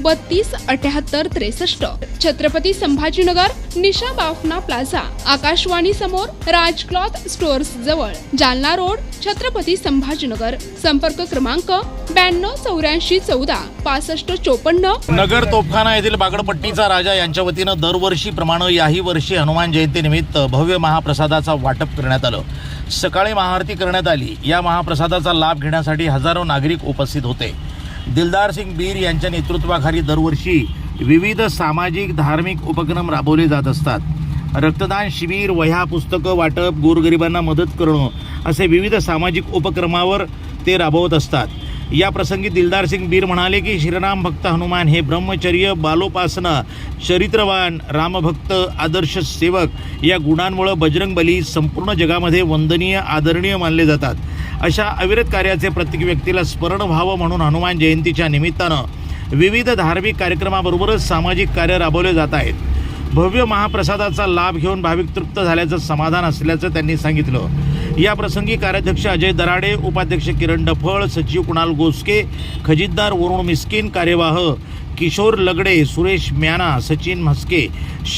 बत्तीस अठ्याहत्तर त्रेसष्ट. छत्रपती संभाजीनगर निशा बाफना प्लाझा. आकाशवाणी समोर राज क्लॉथ स्टोअर्स जवळ. जालना रोड छत्रपती संभाजीनगर. संपर्क क्रमांक ब्याण्णव चौऱ्याऐंशी चौदा पासष्ट चोपन्न. नगर तोफखाना येथील बागडपट्टीचा राजा यांच्या वतीनं दरवर्षीप्रमाणे याही वर्षी हनुमान जयंतीनिमित्त भव्य महाप्रसादाचा वाटप करण्यात आलं. सकाळी महाआरती करण्यात आली. या महाप्रसादाचा लाभ घेण्यासाठी हजारो नागरिक उपस्थित होते. दिलदार सिंग बीर यांच्या नेतृत्वाखाली दरवर्षी विविध सामाजिक धार्मिक उपक्रम राबवले जात असतात. रक्तदान शिबिर वह्या पुस्तकं वाटप गोरगरिबांना मदत करणं असे विविध सामाजिक उपक्रमावर ते राबवत असतात. या प्रसंगी दिलदार सिंग बीर म्हणाले की श्रीराम भक्त हनुमान हे ब्रह्मचर्य बालोपासना चरित्रवान रामभक्त आदर्श सेवक या गुणांमुळं बजरंगबली संपूर्ण जगामध्ये वंदनीय आदरणीय मानले जातात. अशा अविरत कार्याचे प्रत्येक व्यक्तीला स्मरण व्हावं म्हणून हनुमान जयंतीच्या निमित्तानं विविध धार्मिक कार्यक्रमाबरोबरच सामाजिक कार्य राबवले जात आहेत. भव्य महाप्रसादाचा लाभ घेऊन भाविक तृप्त झाल्याचं समाधान असल्याचं त्यांनी सांगितलं. या प्रसंगी कार्याध्यक्ष अजय दराडे उपाध्यक्ष किरण डफळ सचिव कुणाल गोसके खजिनदार वरुण मिस्किन कार्यवाह किशोर लगडे सुरेश म्याना सचिन म्हस्के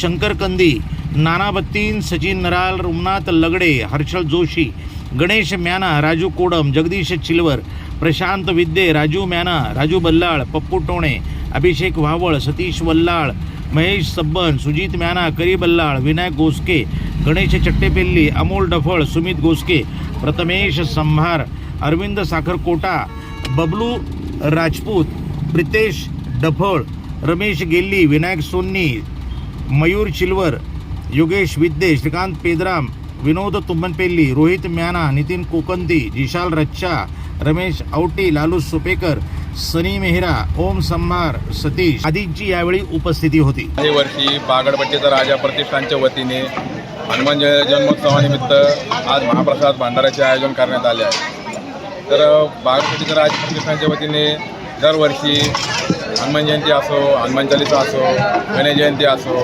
शंकर कंदी नाना बत्तीन सचिन नराल रुमनाथ लगडे हर्षल जोशी गणेश म्याना राजू कोडम जगदीश चिलवर प्रशांत विद्ये राजू म्याना राजू बल्लाळ पप्पू टोणे अभिषेक व्हावळ सतीश वल्लाळ महेश सब्बन सुजित म्याना करी बल्लाळ विनायक गोसके गणेश चट्टेपेल्ली अमोल डफळ सुमित गोस्के प्रथमेश संभार अरविंद साखरकोटा बबलू राजपूत प्रितेश डफळ रमेश गेल्ली विनायक सोन्नी मयूर चिलवर योगेश विद्ये श्रीकांत पेदराम विनोद तुंबनपेल्ली रोहित म्याना नितीन कोकंदी जिशाल रच्छा रमेश औटी लालू सुपेकर सनी मेहरा ओम संभार सतीश आदींची यावेळी उपस्थिती होती. काही वर्षी बागडपट्टीचा राजा प्रतिष्ठानच्या वतीने हनुमान जन्मोत्सवानिमित्त आज महाप्रसाद भंडाराचे आयोजन करण्यात आले आहे. तर बागडपट्टीचा राजा प्रतिष्ठानच्या वतीने दरवर्षी हनुमान जयंती असो हनुमान चालिसा असो गणेश जयंती असो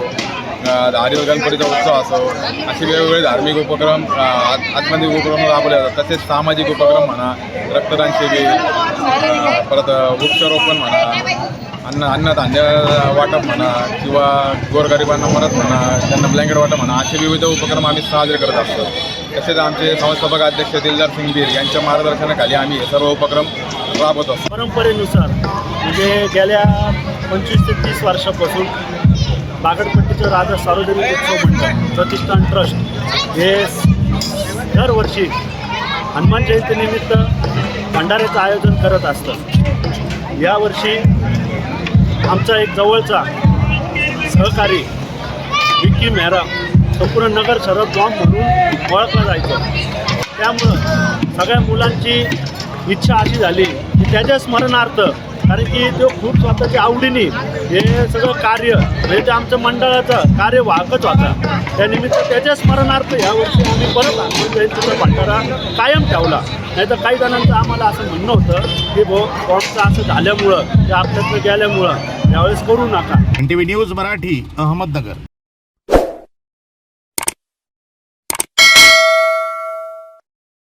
आदिल गणपतीचा उत्सव असो असे वेगवेगळे धार्मिक उपक्रम आत्मधिक उपक्रम राबवले जातात. तसेच सामाजिक उपक्रम म्हणा रक्तदान शिबिर परत वृक्षारोपण म्हणा अन्न अन्नधान्य वाटप म्हणा किंवा गोरगरिबांना मदत म्हणा त्यांना ब्लँकेट वाटप म्हणा असे विविध उपक्रम आम्ही साजरे करत असतो. तसेच आमचे संस्थापक अध्यक्ष दिलदार सिंग बीर यांच्या मार्गदर्शनाखाली आम्ही हे सर्व उपक्रम राबवत असतो. परंपरेनुसार म्हणजे गेल्या पंचवीस ते तीस वर्षापासून बागडपट्टीचं राजा सार्वजनिक उत्सव मंडळ प्रतिष्ठान ट्रस्ट. हे दरवर्षी हनुमान जयंतीनिमित्त भंडाऱ्याचं आयोजन करत असतं. यावर्षी आमचा एक जवळचा सहकारी विक्की मेहरा संपूर्ण नगर शरद बॉम्ब म्हणून ओळखला जायचं. त्यामुळं सगळ्या मुलांची इच्छा अशी झाली की त्याच्या स्मरणार्थ कारण की तो खूप स्वतःच्या आवडीने हे सगळं कार्य म्हणजे आमचं मंडळाचं कार्य वाहकच होता. त्यानिमित्त त्याच्या स्मरणार्थ यावर्षी आम्ही परत हनुमान जयंतीचा भंडारा कायम ठेवला. नाही तर काही जणांचं आम्हाला असं म्हणणं होतं की भो बॉम्बचं असं झाल्यामुळं ते आपल्यातनं गेल्यामुळं यावेळेस करू नका. N T V news Marathi Ahmednagar.